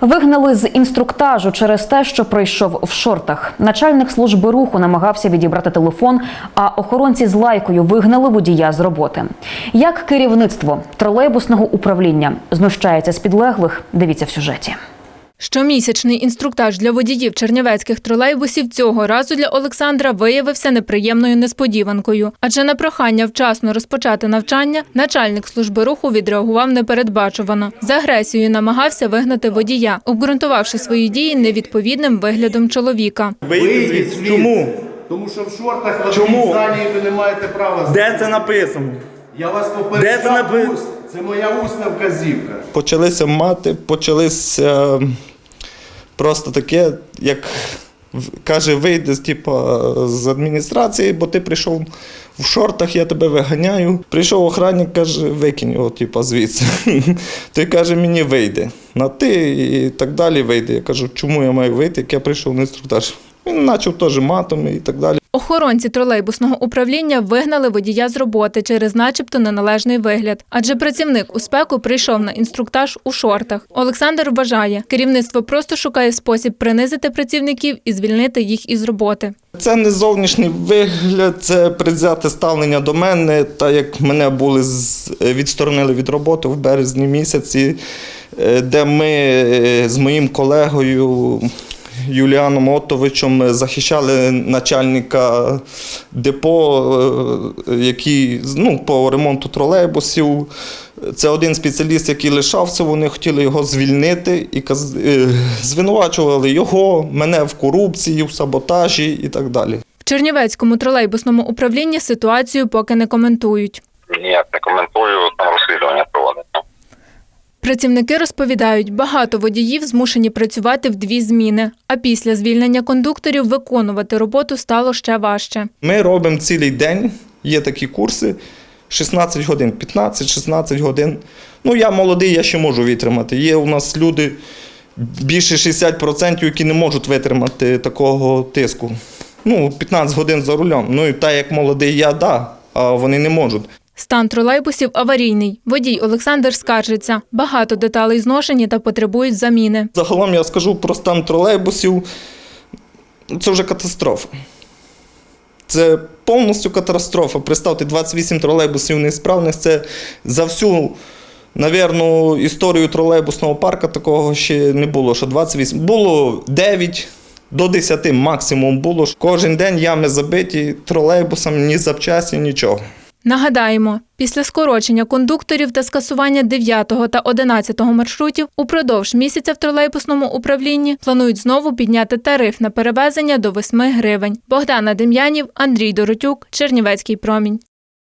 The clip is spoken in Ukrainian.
Вигнали з інструктажу через те, що прийшов в шортах. Начальник служби руху намагався відібрати телефон, а охоронці з лайкою вигнали водія з роботи. Як керівництво тролейбусного управління знущається з підлеглих? Дивіться в сюжеті. Щомісячний інструктаж для водіїв чернівецьких тролейбусів цього разу для Олександра виявився неприємною несподіванкою. Адже на прохання вчасно розпочати навчання начальник служби руху відреагував непередбачувано. З агресією намагався вигнати водія, обґрунтувавши свої дії невідповідним виглядом чоловіка. Звідси. Чому? Тому що в шортах в Чому? ви не маєте права. Де це написано? Я вас Де це попереджав. Це моя усна вказівка. почалися мати, почалися просто таке, як каже, вийди з, з адміністрації, бо ти прийшов в шортах, я тебе виганяю. Прийшов охранник, каже, викинь його, типа, звідси. Той каже, мені вийде. На ти і так далі вийде. Я кажу, чому я маю вийти, як я прийшов на інструктаж. Він почав теж матом і так далі. Охоронці тролейбусного управління вигнали водія з роботи через начебто неналежний вигляд, адже працівник у спеку прийшов на інструктаж у шортах. Олександр вважає, керівництво просто шукає спосіб принизити працівників і звільнити їх із роботи. Це не зовнішній вигляд, це предвзяте ставлення до мене, та як мене були відсторонили від роботи в березні місяці, е, де ми е, з моїм колегою Юліаном Отовичем захищали начальника депо, е, який ну, по ремонту тролейбусів. Це один спеціаліст, який лишався, вони хотіли його звільнити і каз- е, звинувачували його, мене в корупції, в саботажі і так далі. В Чернівецькому тролейбусному управлінні ситуацію поки не коментують. Ніяк не коментую, там розслідування. Працівники розповідають, багато водіїв змушені працювати в дві зміни, а після звільнення кондукторів виконувати роботу стало ще важче. Ми робимо цілий день, є такі курси, 16 годин, 15-16 годин. Ну, я молодий, я ще можу витримати. Є у нас люди більше 60%, які не можуть витримати такого тиску. Ну, 15 годин за рулем. Ну і так як молодий я, да, а вони не можуть. Стан тролейбусів аварійний. Водій Олександр скаржиться. Багато деталей зношені та потребують заміни. Загалом я скажу про стан тролейбусів. Це вже катастрофа. Це повністю катастрофа. Представте, 28 тролейбусів несправних. Це за всю, навірно, історію тролейбусного парку такого ще не було. Що 28. Було 9 до 10 максимум було. Кожен день ями забиті тролейбусом, ні запчасті, нічого. Нагадаємо, після скорочення кондукторів та скасування 9 та 11 маршрутів упродовж місяця в тролейбусному управлінні планують знову підняти тариф на перевезення до 8 гривень. Богдана Дем'янів, Андрій Доротюк, Чернівецький промінь.